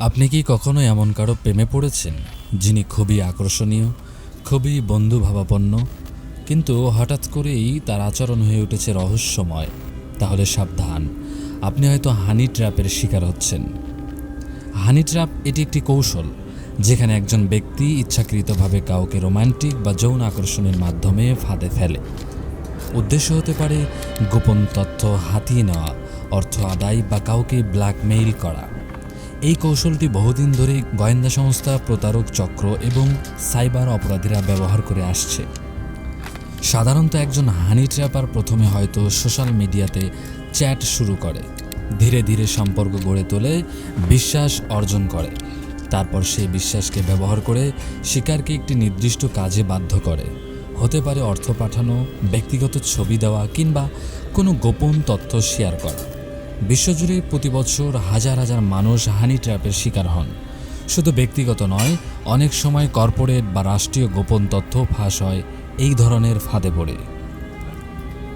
আপনি কি কখনো এমন কারও প্রেমে পড়েছেন যিনি খুবই আকর্ষণীয়, খুবই বন্ধুভাবাপন্ন? কিন্তু হঠাৎ করেই তার আচরণ হয়ে উঠেছে রহস্যময়। তাহলে সাবধান, আপনি হয়তো হানি ট্র্যাপের শিকার হচ্ছেন। হানি ট্র্যাপ এটি একটি কৌশল যেখানে একজন ব্যক্তি ইচ্ছাকৃতভাবে কাউকে রোমান্টিক বা যৌন আকর্ষণের মাধ্যমে ফাঁদে ফেলে। উদ্দেশ্য হতে পারে গোপন তথ্য হাতিয়ে নেওয়া, অর্থ আদায় বা কাউকে ব্ল্যাকমেইল করা। এই কৌশলটি বহুদিন ধরেই গোয়েন্দা সংস্থা, প্রতারক চক্র এবং সাইবার অপরাধীরা ব্যবহার করে আসছে। সাধারণত একজন হানি ট্র্যাপার প্রথমে হয়তো সোশ্যাল মিডিয়াতে চ্যাট শুরু করে, ধীরে ধীরে সম্পর্ক গড়ে তোলে, বিশ্বাস অর্জন করে। তারপর সেই বিশ্বাসকে ব্যবহার করে শিকারকে একটি নির্দিষ্ট কাজে বাধ্য করে। হতে পারে অর্থ পাঠানো, ব্যক্তিগত ছবি দেওয়া কিংবা কোনো গোপন তথ্য শেয়ার করা। বিশ্বজুড়ে প্রতি বছর হাজার হাজার মানুষ হানি ট্র্যাপের শিকার হন। শুধু ব্যক্তিগত নয়, অনেক সময় কর্পোরেট বা রাষ্ট্রীয় গোপন তথ্য ফাঁস হয় এই ধরনের ফাঁদে পড়ে।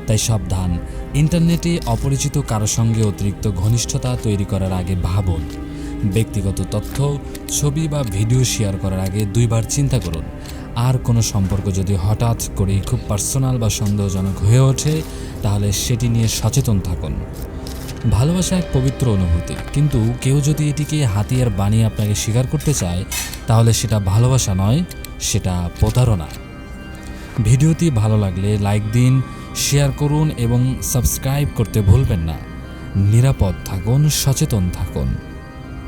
তাই সাবধান, ইন্টারনেটে অপরিচিত কারও সঙ্গে অতিরিক্ত ঘনিষ্ঠতা তৈরি করার আগে ভাবুন। ব্যক্তিগত তথ্য, ছবি বা ভিডিও শেয়ার করার আগে দুইবার চিন্তা করুন। আর কোনো সম্পর্ক যদি হঠাৎ করেই খুব পার্সোনাল বা সন্দেহজনক হয়ে ওঠে, তাহলে সেটি নিয়ে সচেতন থাকুন। ভালোবাসা এক পবিত্র অনুভূতি। কিন্তু কেউ যদি এটিকে হাতিয়ার বানিয়ে আপনাকে স্বীকার করতে চায়, তাহলে সেটা ভালোবাসা নয়, সেটা প্রতারণা। ভিডিওটি ভালো লাগলে লাইক দিন, শেয়ার করুন এবং সাবস্ক্রাইব করতে ভুলবেন না। নিরাপদ থাকুন, সচেতন থাকুন।